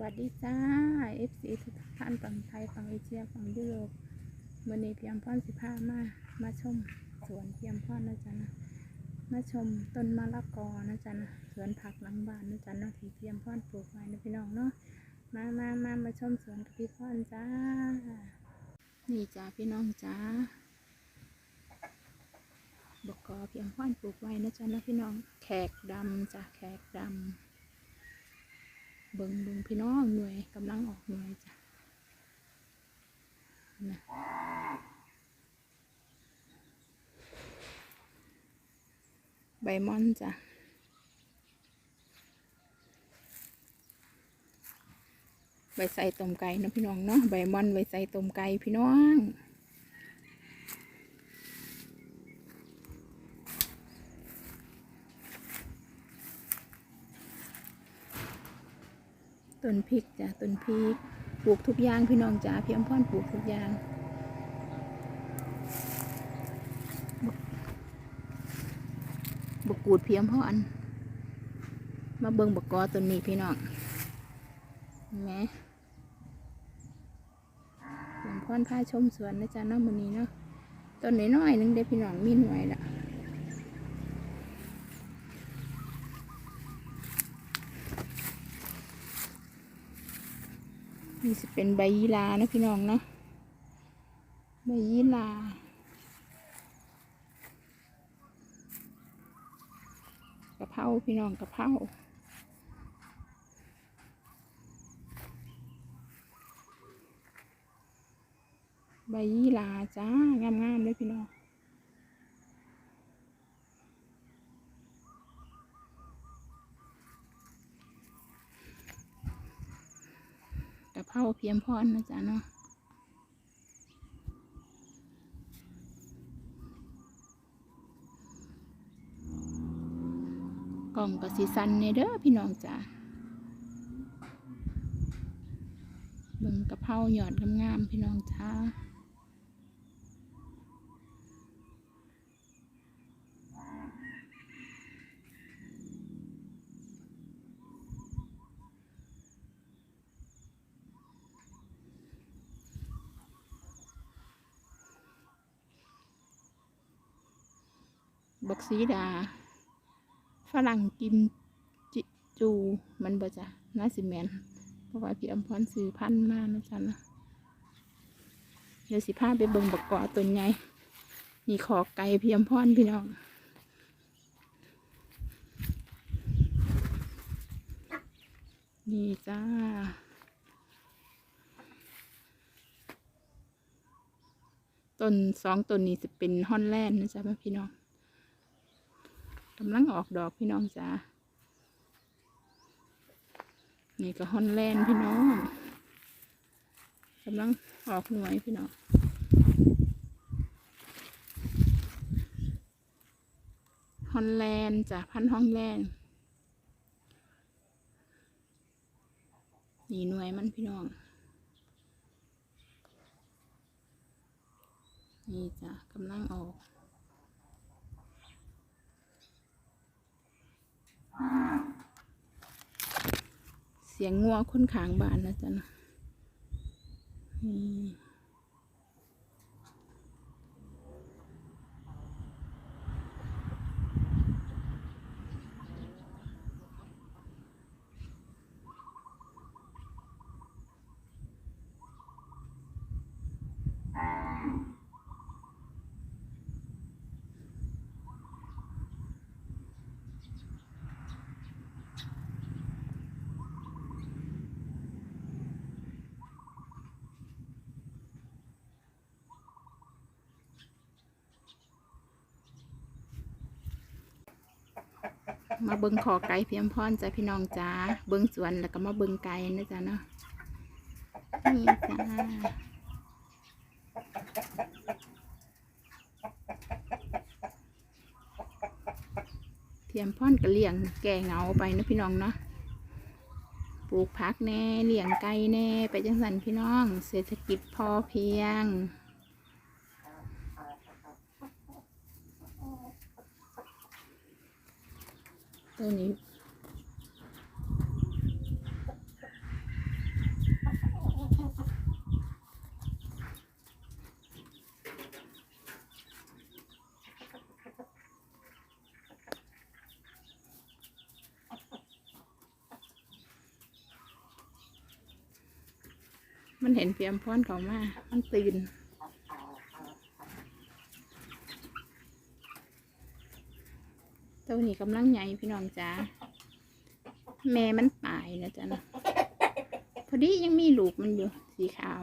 วัสดีจ้า FC ทุกท่านฝั่งไทยฝั่งเอเชียฝั่งยุโรปวันนี้เพียมพรสิพามา มาชมสวนเพียมพรนนะจ๊ะนะ มาชมต้นมะละกอนะจ๊ะนะ สวนผักหลังบ้านนะจ๊ะนะที่เพียมพรปลูกไว้นะพี่น้องเนาะ มามามามาชมสวนกับพี่พรจ้า นี่จ้าพี่น้องจ้าบกกอเพียมพรปลูกไว้นะจ๊ะนะพี่น้อง แขกดำจ้ะแขกดำ เบิงเบิงพี่น้องหน่วยกำลังออกหน่วยจ้ะนะใบมอนจ้ะใบใส่ต้มไก่นะพี่น้องเนาะใบมอนใบใส่ต้มไก่พี่น้อง ต้นพริกจ้ะต้นพริกปลูกทุกอย่างพี่น้องจ้าเพียงพ่อนปลูกทุกอย่างบกกูดเพียงพ่อนมาเบิ่งบกกอต้นนี้พี่น้องเห็นไหมเพียงพ่อนพาชมสวนนะจ๊ะน้องมือนี้เนาะต้นน้อยๆนึงได้พี่น้องมีหน่วยละ นี่จะเป็นใบยีรานะพี่น้องเนาะใบยีรากระเพราพี่น้องกระเพราใบยีราจ้างามๆเลยพี่น้องกระ เพราเพียมพรนะจ๊ะเนาะกล่องกระสีสันเนเด้อพี่น้องจ้ะเบิ่งกระเพราหยอดงามๆพี่น้องจ้า บักสีดา ฝรั่งกิมจิจูมันบ่จ้ะน่าสิแมนเพราะว่าพี่อมพรซื้อพันธุ์มานะจ๊ะนะเดี๋ยวสิพาไปเบิ่งบักกอตัวใหญ่นี่ขอไก่พี่อมพรพี่น้องนี่จ้าต้นสองต้นนี้จะเป็นฮอนแลนด์นะจ๊ะพี่น้องำลังออกดอกพี่น้องจ้านี่ก็ฮอนแลนด์พี่น้องกำลังออกหน่วยพี่น้องฮอนแลนด์จ้ะพันฮอนแลนด์นี่หน่วยมันพี่น้องนี่จ้ะกำลังออก สียงงัวคนขางบ้านนะจ๊ะนะนี่ มาเบิงขอไก่เพียมพรจ้ะพี่น้องจ้าเบิงสวนแล้วก็มาเบิงไก่นะจ๊ะเนาะนี่จ้าเพียมพรก็เลี้ยงแก่เงาไปนะพี่น้องเนาะปลูกผักแน่เลี้ยงไก่แน่ ไปจังสันพี่น้อง เศรษฐกิจพอเพียง ตัวนี้มันเห็นเพียมพ้อนเขามา มันตื่น ตัวนี้กำลังใหญ่พี่น้องจ้าแม่มันตายนะจ๊ะนะพอดียังมีลูกมันอยู่สีขาว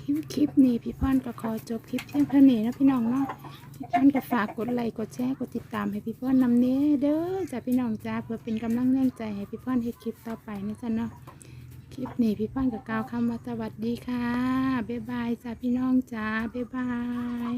คลิปคลิปนี้พี่พ่อนก็ขอจบคลิปเพียงเท่านี้นะพี่น้องเนาะพี่พ่อนก็ฝากกดไลค์กดแชร์กดติดตามให้พี่พ่อนนำเน้เด้อจ้ะพี่น้องจ้าเพื่อเป็นกำลังแรงใจให้พี่พ่อนเฮ็ดคลิปต่อไปนะจ๊ะเนาะคลิปนี้พี่พ่อนก็กล่าวคำว่าสวัสดีค่ะบ๊ายบายจ้าพี่น้องจ้าบ๊ายบาย